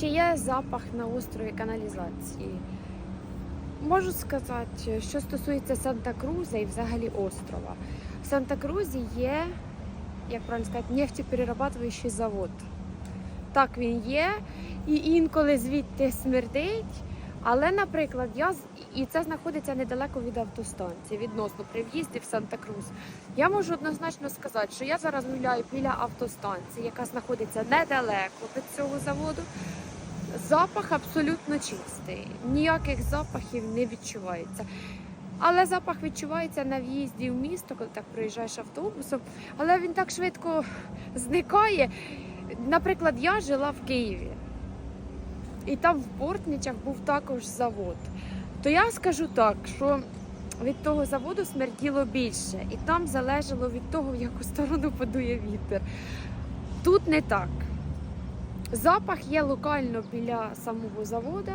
Чи є запах на острові каналізації? Можу сказати, що стосується Санта-Круза і взагалі острова. В Санта-Крузі є, як правильно сказати, нефтеперерабатуючий завод. Так він є, і інколи звідти смердить. Але, наприклад, я і це знаходиться недалеко від автостанції, відносно при в'їзді в Санта-Крус. Я можу однозначно сказати, що я зараз гуляю біля автостанції, яка знаходиться недалеко від цього заводу. Запах абсолютно чистий, ніяких запахів не відчувається. Але запах відчувається на в'їзді в місто, коли так проїжджаєш автобусом, але він так швидко зникає. Наприклад, я жила в Києві, і там в Бортничах був також завод. То я скажу так, що від того заводу смерділо більше, і там залежало від того, в яку сторону подує вітер. Тут не так. Запах є локально біля самого заводу.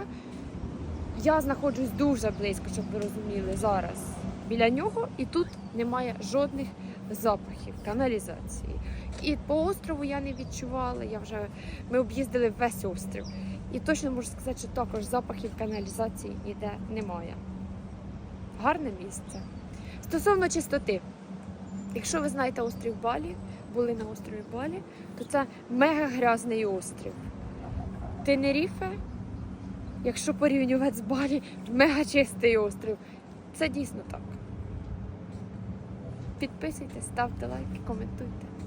Я знаходжусь дуже близько, щоб ви розуміли, зараз біля нього, і тут немає жодних запахів каналізації. І по острову я не відчувала. Я вже ми об'їздили весь острів. І точно можу сказати, що також запахів каналізації ніде немає. Гарне місце. Стосовно чистоти, якщо ви знаєте острів Балі, були на острові Балі, то це мега грязний острів. Тенеріфе, якщо порівнювати з Балі, мега чистий острів. Це дійсно так. Підписуйтесь, ставте лайки, коментуйте.